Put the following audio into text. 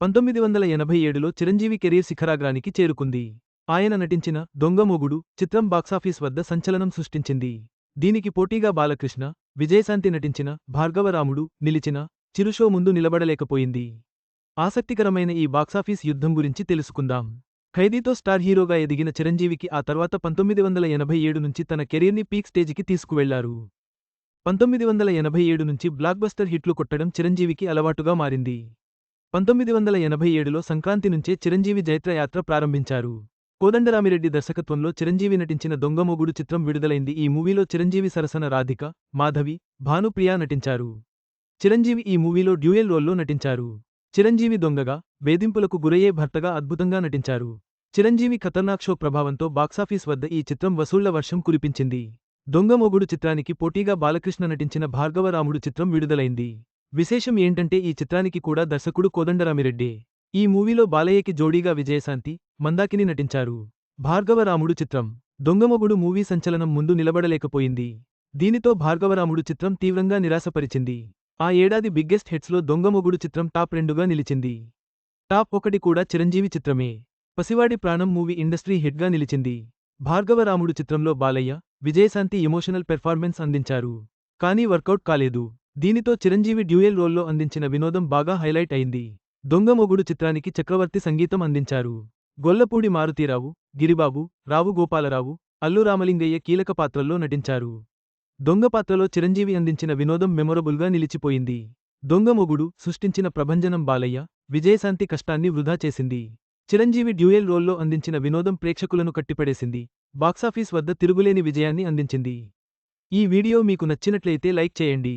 పంతొమ్మిది వందల ఎనభై ఏడులో చిరంజీవి కెరీర్ శిఖరాగ్రానికి చేరుకుంది. ఆయన నటించిన దొంగమొగుడు చిత్రం బాక్సాఫీస్ వద్ద సంచలనం సృష్టించింది. దీనికి పోటీగా బాలకృష్ణ విజయశాంతి నటించిన భార్గవరాముడు నిలిచిన చిరుషో ముందు నిలబడలేకపోయింది. ఆసక్తికరమైన ఈ బాక్సాఫీస్ యుద్ధం గురించి తెలుసుకుందాం. ఖైదీతో స్టార్ హీరోగా ఎదిగిన చిరంజీవికి ఆ తర్వాత పంతొమ్మిది వందల ఎనభై ఏడు నుంచి తన కెరీర్ని పీక్ స్టేజికి తీసుకువెళ్ళారు. పంతొమ్మిది వందల ఎనభై ఏడు నుంచి బ్లాక్బస్టర్ హిట్లు కొట్టడం చిరంజీవికి అలవాటుగా మారింది. పంతొమ్మిది వందల ఎనభై ఏడులో సంక్రాంతి నుంచే చిరంజీవి జైత్రయాత్ర ప్రారంభించారు. కోదండరామిరెడ్డి దర్శకత్వంలో చిరంజీవి నటించిన దొంగమొగుడు చిత్రం విడుదలైంది. ఈ మూవీలో చిరంజీవి సరసన రాధిక మాధవి భానుప్రియ నటించారు. చిరంజీవి ఈ మూవీలో డ్యూయల్ రోల్లో నటించారు. చిరంజీవి దొంగగా వేధింపులకు గురయ్యే భర్తగా అద్భుతంగా నటించారు. చిరంజీవి ఖతర్నాక్ షో ప్రభావంతో బాక్సాఫీస్ వద్ద ఈ చిత్రం వసూళ్ళ వర్షం కురిపించింది. దొంగమొగుడు చిత్రానికి పోటీగా బాలకృష్ణ నటించిన భార్గవరాముడు చిత్రం విడుదలైంది. విశేషం ఏంటంటే ఈ చిత్రానికి కూడా దర్శకుడు కోదండరామిరెడ్డే. ఈ మూవీలో బాలయ్యకి జోడీగా విజయశాంతి మందాకిని నటించారు. భార్గవరాముడు చిత్రం. దొంగమొగుడు మూవీ సంచలనం ముందు నిలబడలేకపోయింది. దీనితో భార్గవరాముడు చిత్రం తీవ్రంగా నిరాశపరిచింది. ఆ ఏడాది బిగ్గెస్ట్ హిట్స్లో దొంగమొగుడు చిత్రం టాప్ రెండుగా నిలిచింది. టాప్ ఒకటి కూడా చిరంజీవి చిత్రమే. పసివాడి ప్రాణం మూవీ ఇండస్ట్రీ హిట్గా నిలిచింది. భార్గవరాముడు చిత్రంలో బాలయ్య విజయశాంతి ఎమోషనల్ పెర్ఫార్మెన్స్ అందించారు. కానీ వర్కౌట్ కాలేదు. దీనితో చిరంజీవి డ్యూయల్ రోల్లో అందించిన వినోదం బాగా హైలైట్ అయింది. దొంగ మొగుడు చిత్రానికి చక్రవర్తి సంగీతం అందించారు. గొల్లపూడి మారుతీరావు గిరిబాబు రావు గోపాలరావు అల్లు రామలింగయ్య కీలక పాత్రల్లో నటించారు. దొంగ పాత్రలో చిరంజీవి అందించిన వినోదం మెమొరబుల్గా నిలిచిపోయింది. దొంగ మొగుడు సృష్టించిన ప్రభంజనం బాలయ్య విజయశాంతి కష్టాన్ని వృధా చేసింది. చిరంజీవి డ్యూయల్ రోల్లో అందించిన వినోదం ప్రేక్షకులను కట్టిపడేసింది. బాక్సాఫీస్ వద్ద తిరుగులేని విజయాన్ని అందించింది. ఈ వీడియో మీకు నచ్చినట్లయితే లైక్ చేయండి.